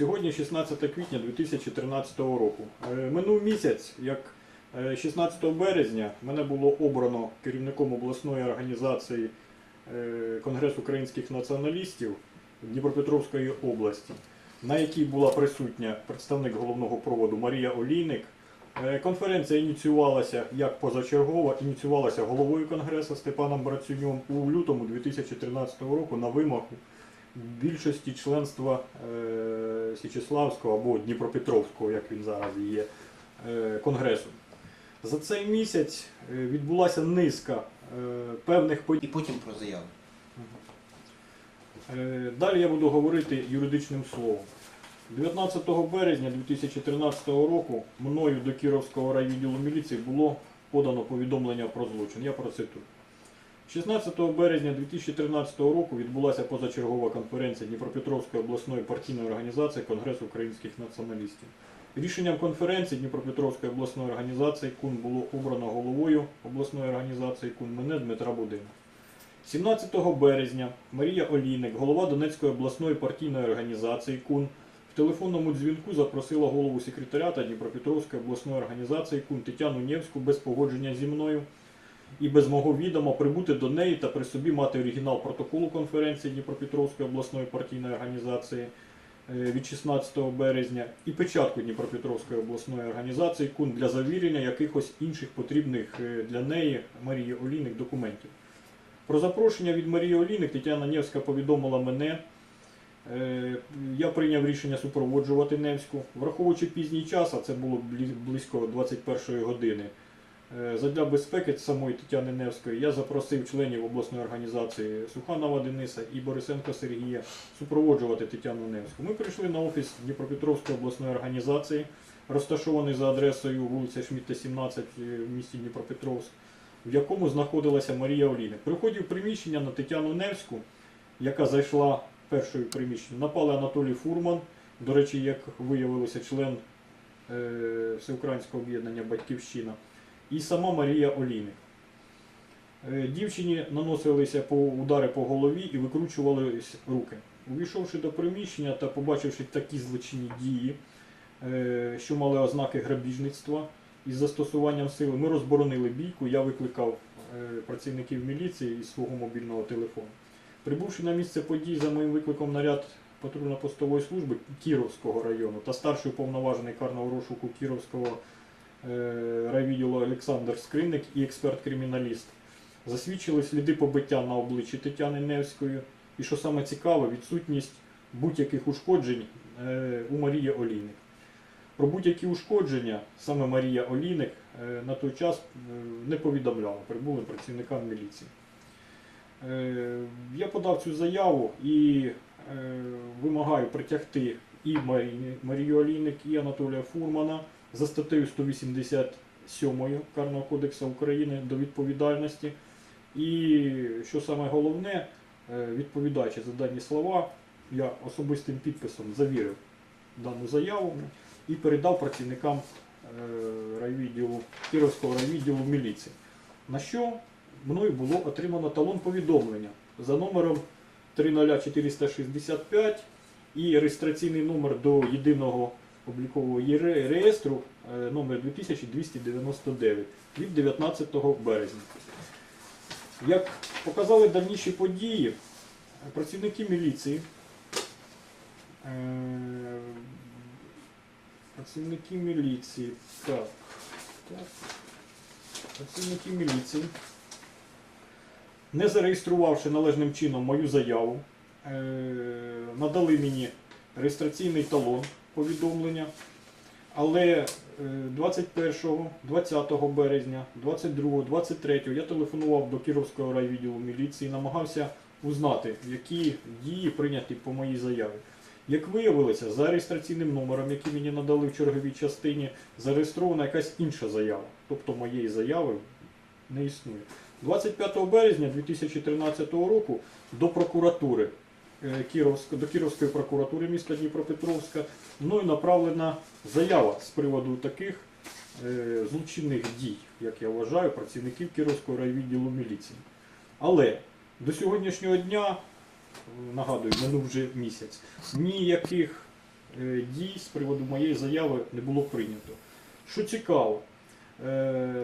Сьогодні 16 квітня 2013 року. Е, Минув місяць, як е, 16 березня мене було обрано керівником обласної організації е, Конгрес українських націоналістів Дніпропетровської області, на якій була присутня представник головного проводу Марія Олійник. Е, Конференція ініціювалася як позачергова, ініціювалася головою Конгресу Степаном Брацюньом у лютому 2013 року на вимогу більшості членства е, Січеславського або Дніпропетровського, як він зараз є, е, конгресу. За цей місяць е, відбулася низка певних подій. І потім про заяву. Далі я буду говорити юридичним словом. 19 березня 2013 року мною до Кіровського райвідділу міліції було подано повідомлення про злочин. Я процитую. 16 березня 2013 року відбулася позачергова конференція Дніпропетровської обласної партійної організації Конгресу українських націоналістів. Рішенням конференції Дніпропетровської обласної організації КУН було обрано головою обласної організації КУН мене Дмитра Будина. 17 березня Марія Олійник, голова Донецької обласної партійної організації КУН, в телефонному дзвінку запросила голову секретаріата Дніпропетровської обласної організації КУН Тетяну Нєвську без погодження зі мною і без мого відома прибути до неї та при собі мати оригінал протоколу конференції Дніпропетровської обласної партійної організації е, від 16 березня і печатку Дніпропетровської обласної організації КУН для завірення якихось інших потрібних е, для неї Марії Олійник документів. Про запрошення від Марії Олійник Тетяна Невська повідомила мене. Е, Я прийняв рішення супроводжувати Невську. Враховуючи пізній час, а це було близько 21 години. Е, Задля безпеки самої Тетяни Невської я запросив членів обласної організації Суханова Дениса і Борисенка Сергія супроводжувати Тетяну Невську. Ми прийшли на офіс Дніпропетровської обласної організації, розташований за адресою вулиця Шмітта, 17 в місті Дніпропетровськ в якому знаходилася Марія Олійник. При вході в приміщення на Тетяну Невську, яка зайшла першою в приміщення, напали Анатолій Фурман, до речі, як виявилося, член е, Всеукраїнського об'єднання Батьківщина, і сама Марія Олійник. Е, Дівчині наносилися по удари по голові і викручувались руки. Увійшовши до приміщення та побачивши такі злочинні дії, е, що мали ознаки грабіжництва, із застосуванням сили ми розборонили бійку. Я викликав е, працівників міліції із свого мобільного телефону. Прибувши на місце подій за моїм викликом наряд патрульно-постової служби Кіровського району та старший уповноважений карного розшуку Кіровського райвідділу Олександр Скриник і експерт-криміналіст засвідчили сліди побиття на обличчі Тетяни Невської, і що саме цікаве, відсутність будь-яких ушкоджень е, у Марії Олійник. Про будь-які ушкодження саме Марія Олійник е, на той час е, не повідомляла прибулим працівникам міліції. Е, Я подав цю заяву і е, вимагаю притягти і Марію Олійник, і Анатолія Фурмана за статтею 187 Карного кодексу України до відповідальності. І що саме головне, е, відповідаючи за дані слова, я особистим підписом завірив дану заяву і передав працівникам е, райвідділу Кіровського райвідділу міліції. На що мною було отримано талон повідомлення за номером 30465 і реєстраційний номер до єдиного облікового реєстру е, номер 2299 від 19 березня. Як показали дальніші події, працівники міліції е, Працівники міліції. Так. так. Працівники міліції, не зареєструвавши належним чином мою заяву, е, надали мені реєстраційний талон повідомлення. Але е, 21, 20 березня, 22, 23 я телефонував до Кіровського райвідділу міліції, намагався узнати, які дії прийняті по моїй заяві. Як виявилося, за реєстраційним номером, який мені надали в черговій частині, зареєстрована якась інша заява. Тобто моєї заяви не існує. 25 березня 2013 року до прокуратури е, до Кіровської прокуратури міста Дніпропетровська мною направлена заява з приводу таких е, злочинних дій, як я вважаю, працівників Кіровського райвідділу міліції. Але до сьогоднішнього дня, е, нагадую, минув вже місяць, ніяких е, дій з приводу моєї заяви не було прийнято. Що цікаво, е,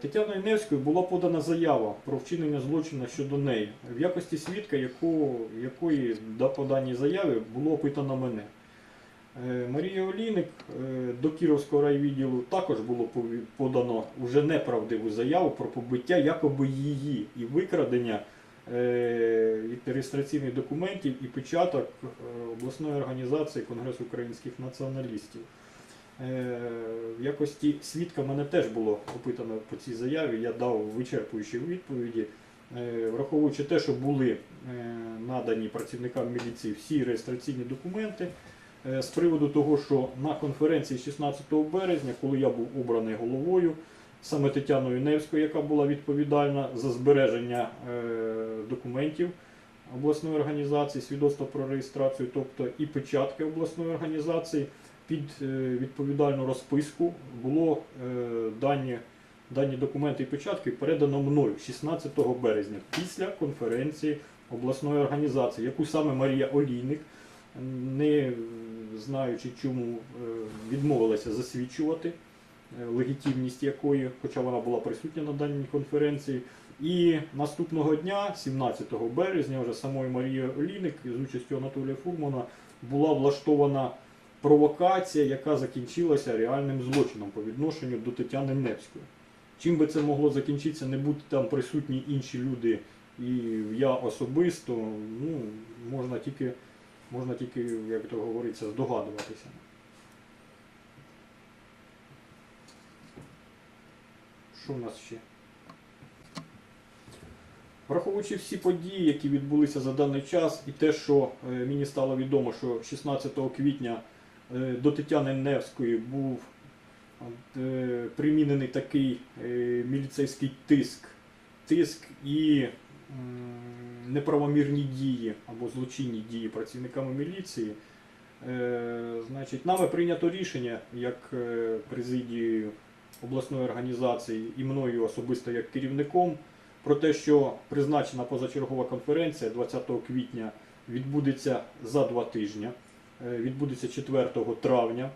Тетяною Невською була подана заява про вчинення злочину щодо неї в якості свідка, яку, якої по даній заяві було опитано мене. Е, Марія Олійник е, до Кіровського райвідділу також було подано вже неправдиву заяву про побиття якоби її і викрадення е, реєстраційних документів і печаток е, обласної організації Конгрес українських націоналістів. Е, В якості свідка мене теж було опитано по цій заяві. Я дав вичерпуючі відповіді, Е, враховуючи те, що були е, надані працівникам міліції всі реєстраційні документи. З приводу того, що на конференції 16 березня, коли я був обраний головою, саме Тетяною Невською, яка була відповідальна за збереження документів обласної організації, свідоцтва про реєстрацію, тобто і печатки обласної організації, під е, відповідальну розписку було е, дані, дані документи і печатки передано мною 16 березня після конференції обласної організації, яку саме Марія Олійник не знаючи, чому е, відмовилася засвідчувати, легітимність якої, хоча вона була присутня на даній конференції. І наступного дня, 17 березня, вже самою Марією Олійник з участю Анатолія Фурмана була влаштована провокація, яка закінчилася реальним злочином по відношенню до Тетяни Невської. Чим би це могло закінчитися, не бути там присутні інші люди і я особисто, ну, можна тільки можна тільки, як то говориться, здогадуватися. Що в нас ще? Враховуючи всі події, які відбулися за даний час, і те, що е, мені стало відомо, що 16 квітня до Тетяни Невської був е, примінений такий е, міліцейський тиск, тиск і неправомірні дії або злочинні дії працівниками міліції. Е, Значить, нами прийнято рішення як е, президією обласної організації і мною особисто як керівником про те, що призначена позачергова конференція 20 квітня відбудеться за два тижні, е, відбудеться 4 травня.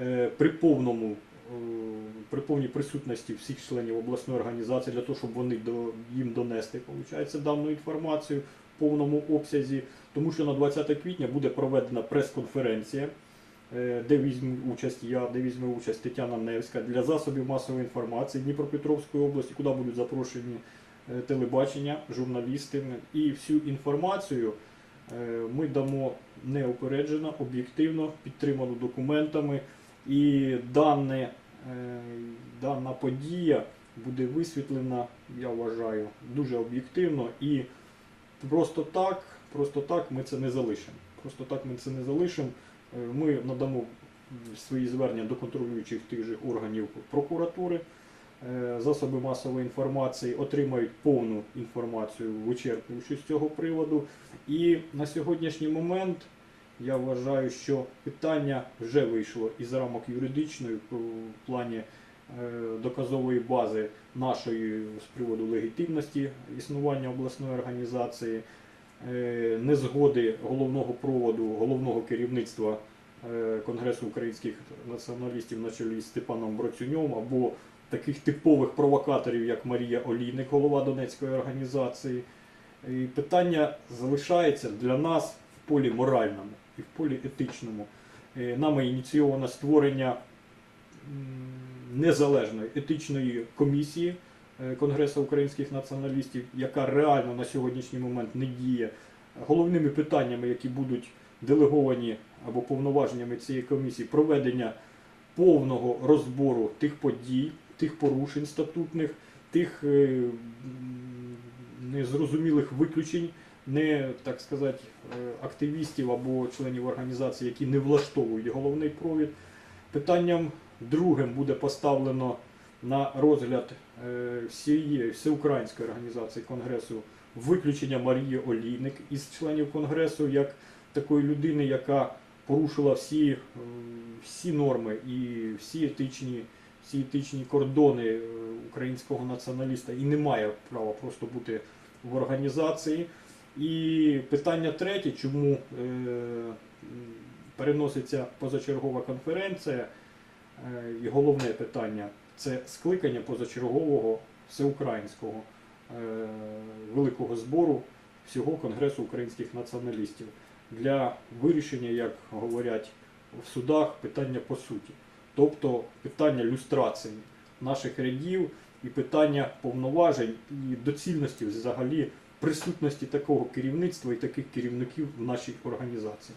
Е, при повному е, при повній присутності всіх членів обласної організації для того, щоб вони до, їм донести виходить, дану інформацію в повному обсязі, тому що на 20 квітня буде проведена прес-конференція, е, де візьме участь я, де візьме участь Тетяна Невська для засобів масової інформації Дніпропетровської області, куди будуть запрошені е, телебачення, журналісти. І всю інформацію е, ми дамо неупереджено, об'єктивно, підтриману документами. І дане, е, дана подія буде висвітлена, я вважаю, дуже об'єктивно і просто так, просто так ми це не залишимо. Просто так ми це не залишимо. Е, Ми надамо свої звернення до контролюючих тих же органів прокуратури. Е, Засоби масової інформації отримають повну інформацію, вичерпуючи з цього приводу. І на сьогоднішній момент я вважаю, що питання вже вийшло із рамок юридичної в плані е, доказової бази нашої з приводу легітимності існування обласної організації, е, незгоди головного проводу, головного керівництва Конгресу українських націоналістів на чолі з Степаном Броцюньом або таких типових провокаторів, як Марія Олійник, голова Донецької організації. І питання залишається для нас в полі моральному і в полі етичному. Е, Нами ініційовано створення незалежної етичної комісії е, Конгресу українських націоналістів, яка реально на сьогоднішній момент не діє. Головними питаннями, які будуть делеговані або повноваженнями цієї комісії, проведення повного розбору тих подій, тих порушень статутних, тих е, незрозумілих виключень, не так сказати, е, активістів або членів організації, які не влаштовують головний провід. Питанням другим буде поставлено на розгляд е, всієї всеукраїнської організації Конгресу виключення Марії Олійник із членів Конгресу як такої людини, яка порушила всі, всі норми і всі етичні, всі етичні кордони е, українського націоналіста і не має права просто бути в організації. І питання третє, чому е, переноситься позачергова конференція, е, і головне питання це скликання позачергового всеукраїнського е, великого збору всього Конгресу українських націоналістів для вирішення, як говорять в судах, питання по суті, тобто питання люстрації наших рядів і питання повноважень і доцільності взагалі присутності такого керівництва і таких керівників в нашій організації.